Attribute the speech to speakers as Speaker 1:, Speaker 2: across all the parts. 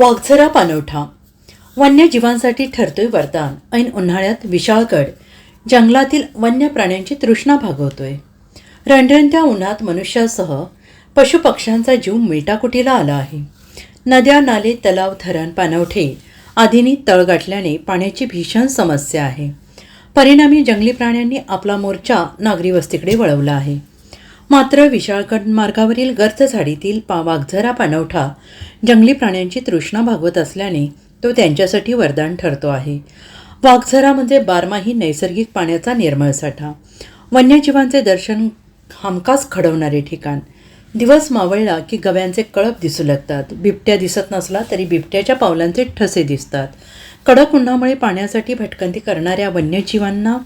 Speaker 1: वाघझरा पाणवठा वन्यजीवांसाठी ठरतोय वरदान. ऐन उन्हाळ्यात विशाळगड. जंगलातील वन्य प्राण्यांची तृष्णा भागवतोय. रणरणत्या उन्हात मनुष्यासह पशुपक्ष्यांचा जीव मिटाकुटीला आला आहे. नद्या नाले तलाव धरण पाणवठे आदींनी तळ गाठल्याने पाण्याची भीषण समस्या आहे. परिणामी जंगली प्राण्यांनी आपला मोर्चा नागरी वस्तीकडे वळवला आहे. मात्र विशाळगड मार्गावरील गर्द झाडीतील पा वाघझरा पाणवठा जंगली प्राण्यांची तृष्णा भागवत असल्याने तो त्यांच्यासाठी वरदान ठरतो आहे. वाघझरा म्हणजे बारमाही नैसर्गिक पाण्याचा निर्मळ साठा. वन्यजीवांचे दर्शन हमखास खडवणारे ठिकाण. दिवस मावळला की गव्यांचे कळप दिसू लागतात. बिबट्या दिसत नसला तरी बिबट्याच्या पावलांचे ठसे दिसतात. कडक उन्हामुळे पाण्यासाठी भटकंती करणाऱ्या वन्यजीवांना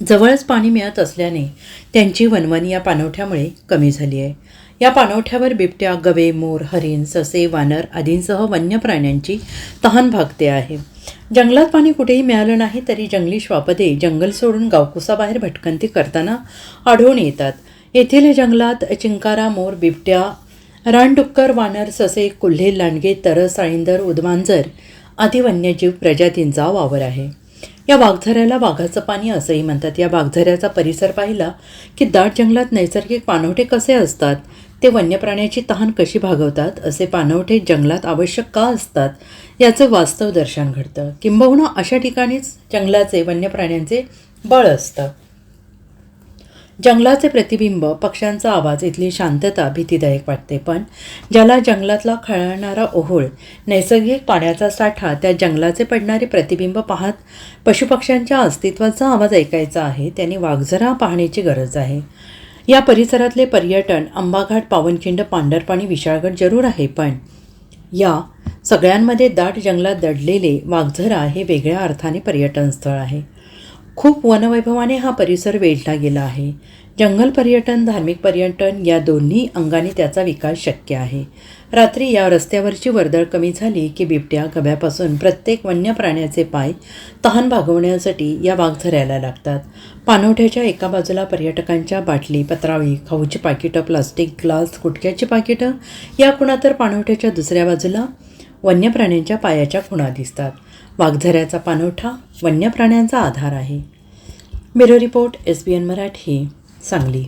Speaker 1: जवळच पाणी मिळत असल्याने त्यांची वनवन या पाणवठ्यामुळे कमी झाली आहे. या पाणवठ्यावर बिबट्या गवे मोर हरिण ससे वानर आदींसह वन्य प्राण्यांची तहान भागते आहे. जंगलात पाणी कुठेही मिळालं नाही तरी जंगली श्वापदे जंगल सोडून गावकुसाबाहेर भटकंती करताना आढळून येतात. येथील जंगलात चिंकारा मोर बिबट्या रानडुक्कर वानर ससे कोल्हे लांडगे तरस आळींदर उदमांजर आदी वन्यजीव प्रजातींचा वावर आहे. या वाघझऱ्याला वाघाचं पाणी असंही म्हणतात. या वाघझऱ्याचा परिसर पाहिला की दाट जंगलात नैसर्गिक पाणवठे कसे असतात ते वन्य प्राण्याची तहान कशी भागवतात असे पाणवठे जंगलात आवश्यक का असतात याचं वास्तव दर्शन घडतं. किंबहुना अशा ठिकाणीच जंगलाचे वन्य प्राण्यांचे बळ असतं. जंगलाचे प्रतिबिंब पक्ष्यांचा आवाज इथली शांतता भीतीदायक वाटते. पण ज्याला जंगलातला खळणारा ओहोळ नैसर्गिक पाण्याचा साठा त्या जंगलाचे पडणारे प्रतिबिंब पाहत पशुपक्ष्यांच्या अस्तित्वाचा आवाज ऐकायचा आहे त्यांनी वाघझरा पाहण्याची गरज आहे. या परिसरातले पर्यटन अंबाघाट पावनखिंड पांढरपाणी विशाळगड जरूर आहे पण या सगळ्यांमध्ये दाट जंगलात दडलेले वाघझरा हे वेगळ्या अर्थाने पर्यटन स्थळ आहे. खूप वनवैभवाने हा परिसर वेढला गेला आहे. जंगल पर्यटन धार्मिक पर्यटन या दोन्ही अंगाने त्याचा विकास शक्य आहे. रात्री या रस्त्यावरची वर्दळ कमी झाली की बिबट्या गव्यापासून प्रत्येक वन्य प्राण्याचे पाय तहान भागवण्यासाठी या वाघझऱ्याला लागतात. पानवठ्याच्या एका बाजूला पर्यटकांच्या बाटली पत्रावळी खाऊची पाकिटं प्लास्टिक ग्लास गुटख्याची पाकिटं या खुणा तर पाणवठ्याच्या दुसऱ्या बाजूला वन्य प्राण्यांच्या पायाच्या खुणा दिसतात. वाघझऱ्याचा पाणवठा वन्य प्राण्यांचा आधार आहे. Bureau report S B N Marathi Sangli.